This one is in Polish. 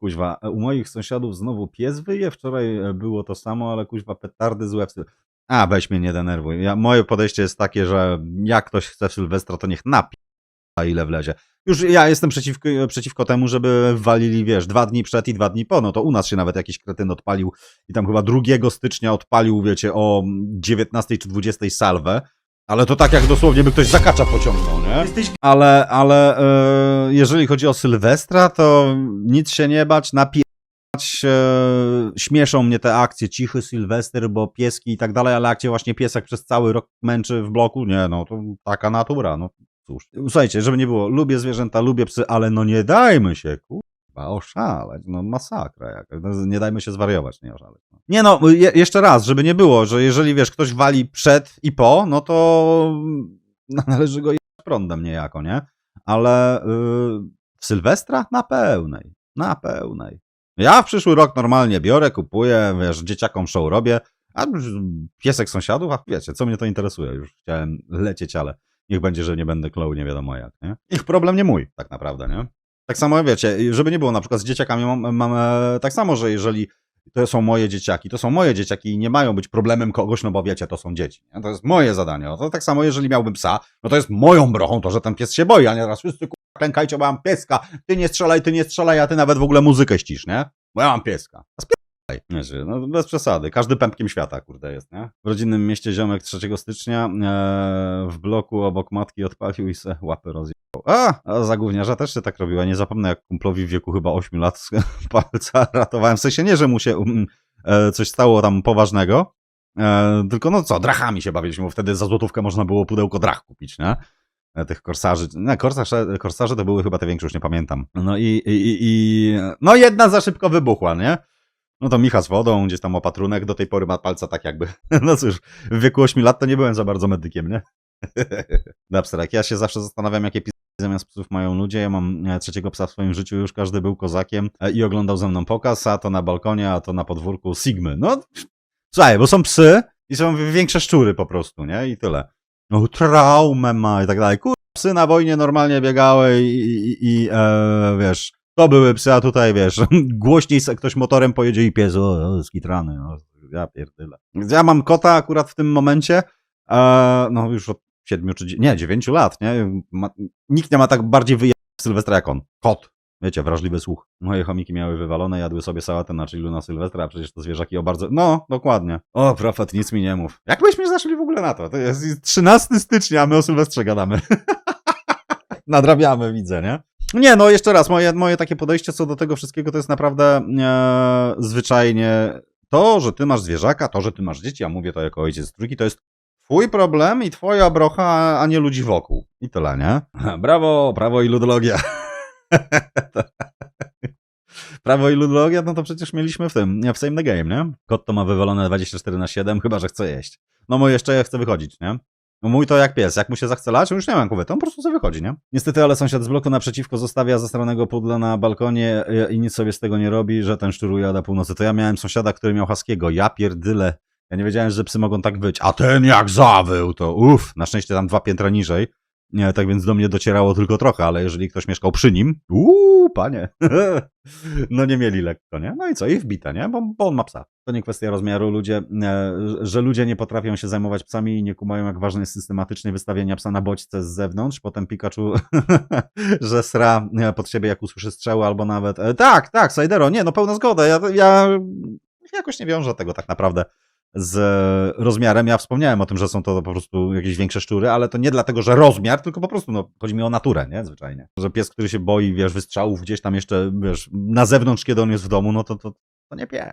Kuźwa, u moich sąsiadów znowu pies wyje, wczoraj e, było to samo, ale kuźwa petardy złe w Syl- A, weź mnie nie denerwuj. Ja, moje podejście jest takie, że jak ktoś chce w Sylwestra, to niech napi ile wlezie. Już ja jestem przeciwko, przeciwko temu, żeby walili, wiesz, dwa dni przed i dwa dni po. No to u nas się nawet jakiś kretyn odpalił i tam chyba 2 stycznia odpalił, wiecie, o 19 czy 20 salwę. Ale to tak jak dosłownie by ktoś zakacza pociągnął, nie? Jesteś Ale, ale e, jeżeli chodzi o Sylwestra, to nic się nie bać, napierać. E, śmieszą mnie te akcje, cichy Sylwester, bo pieski i tak dalej, ale jak cię właśnie piesek przez cały rok męczy w bloku, nie, no to taka natura, no cóż. Słuchajcie, żeby nie było, lubię zwierzęta, lubię psy, ale no nie dajmy się, kurwa, oszaleć, no masakra jaka, no, nie dajmy się zwariować, nie oszaleć. No. Nie no, je, jeszcze raz, żeby nie było, że jeżeli, wiesz, ktoś wali przed i po, no to no, należy go jechać prądem niejako, nie? Ale yy, w Sylwestra na pełnej, na pełnej. Ja w przyszły rok normalnie biorę, kupuję, wiesz, dzieciakom show robię, a piesek sąsiadów, a wiecie, co mnie to interesuje, już chciałem lecieć, ale niech będzie, że nie będę kloł, nie wiadomo jak, nie? Ich problem nie mój, tak naprawdę, nie? Tak samo, wiecie, żeby nie było, na przykład z dzieciakami mam, mam e, tak samo, że jeżeli to są moje dzieciaki, to są moje dzieciaki i nie mają być problemem kogoś, no bo wiecie, to są dzieci. Nie? To jest moje zadanie. No to tak samo, jeżeli miałbym psa, no to jest moją brochą to, że ten pies się boi, a nie raz wszyscy kurwa, klękajcie, bo mam pieska, ty nie strzelaj, ty nie strzelaj, a ty nawet w ogóle muzykę ścisz, nie? Bo ja mam pieska. A. Znaczy, no bez przesady, każdy pępkiem świata, kurde, jest, nie? W rodzinnym mieście ziomek 3 stycznia e, w bloku obok matki odpalił i se łapy rozjechał. A, a za gówniarza też się tak robiła. Nie zapomnę, jak kumplowi w wieku chyba 8 lat palca ratowałem. W sensie nie, że mu się um, e, coś stało tam poważnego, e, tylko no co, drachami się bawiliśmy, bo wtedy za złotówkę można było pudełko drach kupić, nie? E, Tych korsarzy. Nie, korsarze, korsarze to były chyba te większe, już nie pamiętam. No i, i, i no jedna za szybko wybuchła, nie? No to Micha z wodą, gdzieś tam opatrunek, do tej pory ma palca tak jakby. No cóż, w wieku 8 lat to nie byłem za bardzo medykiem, nie? Napsterak. Ja się zawsze zastanawiam, jakie pisy zamiast psów mają ludzie. Ja mam e, trzeciego psa w swoim życiu, już każdy był kozakiem e, i oglądał ze mną pokaz, a to na balkonie, a to na podwórku Sigmy. No, słuchaj, bo są psy i są większe szczury po prostu, nie? I tyle. No, traumę ma i tak dalej. Kur... psy na wojnie normalnie biegały i, i, i e, wiesz, to były psy, a tutaj, wiesz, głośniej ktoś motorem pojedzie i pies, o, o skitrany, no, ja pierdyle. Ja mam kota akurat w tym momencie, e, no już od siedmiu czy, nie, dziewięciu lat, nie? Ma, nikt nie ma tak bardziej wyjechać Sylwestra jak on. Kot. Wiecie, wrażliwy słuch. Moje chomiki miały wywalone, jadły sobie sałatę na chillu na Sylwestra, a przecież to zwierzaki o bardzo... No, dokładnie. O, profet, nic mi nie mów. Jak byśmy zaszli w ogóle na to? To jest 13 stycznia, a my o Sylwestrze gadamy. Nadrabiamy, widzę, nie? Nie, no jeszcze raz, moje, moje takie podejście co do tego wszystkiego to jest naprawdę e, zwyczajnie to, że ty masz zwierzaka, to, że ty masz dzieci, ja mówię to jako ojciec trójki, to jest twój problem i twoja brocha, a nie ludzi wokół. I tyle, nie? Brawo, prawo i ludologia. Prawo i ludologia, no to przecież mieliśmy w tym, w Same the Game, nie? Kot to ma wywalone 24 na 7, chyba, że chce jeść. No mój jeszcze chce wychodzić, nie? No mój to jak pies, jak mu się zachce lać, już nie mam kuwety, on po prostu sobie wychodzi, nie? Niestety, ale sąsiad z bloku naprzeciwko zostawia zastranego pudla na balkonie e, i nic sobie z tego nie robi, że ten szczur ujada północy. To ja miałem sąsiada, który miał haskiego, ja pierdyle. Ja nie wiedziałem, że psy mogą tak być, a ten jak zawył, to uff, na szczęście tam dwa piętra niżej. Nie, tak więc do mnie docierało tylko trochę, ale jeżeli ktoś mieszkał przy nim, uuu, panie, no nie mieli lekko, nie? No i co, i wbite, nie? Bo, bo on ma psa. To nie kwestia rozmiaru, ludzie, e, że ludzie nie potrafią się zajmować psami i nie kumają, jak ważne jest systematycznie wystawienie psa na bodźce z zewnątrz, potem Pikachu, że sra e, pod siebie, jak usłyszy strzały, albo nawet, e, tak, tak, Sajdero, nie, no pełna zgoda, ja, ja jakoś nie wiążę tego tak naprawdę z rozmiarem. Ja wspomniałem o tym, że są to po prostu jakieś większe szczury, ale to nie dlatego, że rozmiar, tylko po prostu no, chodzi mi o naturę, nie? Zwyczajnie. Że pies, który się boi, wiesz, wystrzałów gdzieś tam jeszcze, wiesz, na zewnątrz, kiedy on jest w domu, no to, to, to nie pies.